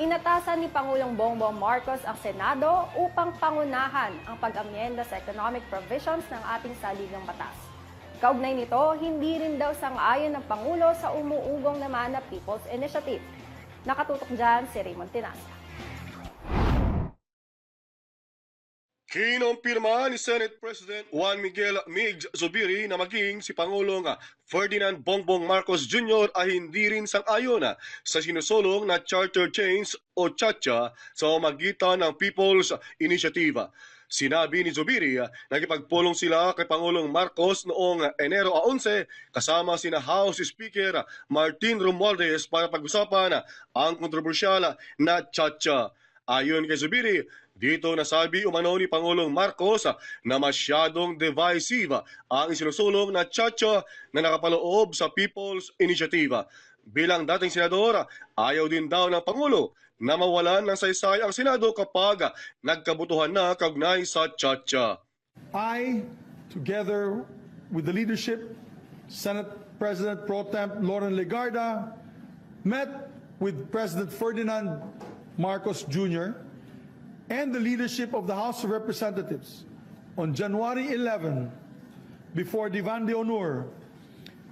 Inatasan ni Pangulong Bongbong Marcos ang Senado upang pangunahan ang pag-amyenda sa economic provisions ng ating saligang batas. Kaugnay nito, hindi rin daw sang-ayon ng Pangulo sa umuugong naman na People's Initiative. Nakatutok dyan si Raymond Tinasa. Kinumpirma ni Senate President Juan Miguel Migs Zubiri na maging si Pangulong Ferdinand Bongbong Marcos Jr. ay hindi rin sang-ayon sa sinusulong na charter change o CHACHA sa magitan ng People's Initiative. Sinabi ni Zubiri na nakipagpulong sila kay Pangulong Marcos noong Enero 11 kasama sina House Speaker Martin Romualdez para pag-usapan ang kontrobersyal na CHACHA. Ayon kay Zubiri, dito nasabi umano ni Pangulong Marcos na masyadong divisive ang isinusulong na chacha na nakapaloob sa People's Initiative. Bilang dating senador, ayaw din daw ng Pangulo na mawalan ng saysay ang Senado kapag nagkabutuhan na kaugnay sa chacha. I, together with the leadership, Senate President Pro Temp Lauren Legarda, met with President Ferdinand Marcos Jr. and the leadership of the House of Representatives on January 11 before Divan de Honor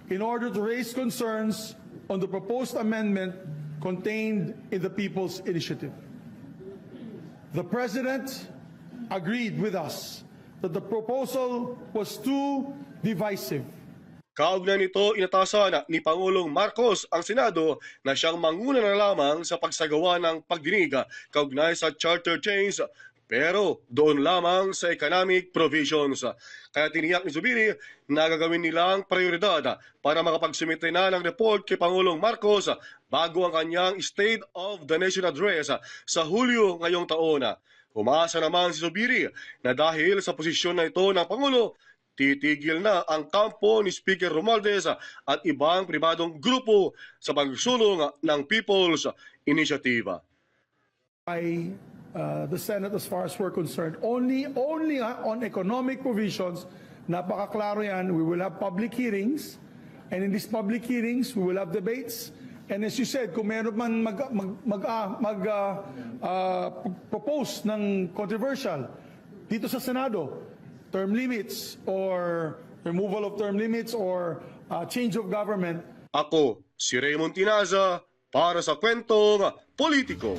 in order to raise concerns on the proposed amendment contained in the People's Initiative. The President agreed with us that the proposal was too divisive. Kaugnay nito, inatasan ni Pangulong Marcos ang Senado na siyang manguna na lamang sa pagsagawa ng pagdinig kaugnay sa charter change pero doon lamang sa economic provisions. Kaya tiniyak ni Zubiri na gagawin nilang prioridad para makapagsumite na ng report kay Pangulong Marcos bago ang kanyang State of the Nation Address sa Hulyo ngayong taon. Umasa naman si Zubiri na dahil sa posisyon na ito ng Pangulo, titigil na ang kampo ni Speaker Romualdez at ibang pribadong grupo sa pagsulong ng People's Initiative. By uh, the Senate as far as we're concerned, only, only uh, on economic provisions, napakaklaro yan, we will have public hearings, and in these public hearings, we will have debates, and as you said, kung meron man mag, mag, mag, ah, mag ah, ah, propose ng controversial dito sa Senado, term limits or removal of term limits or uh, change of government, Ako, si Raymond Tinaza, para sa kwentong politiko.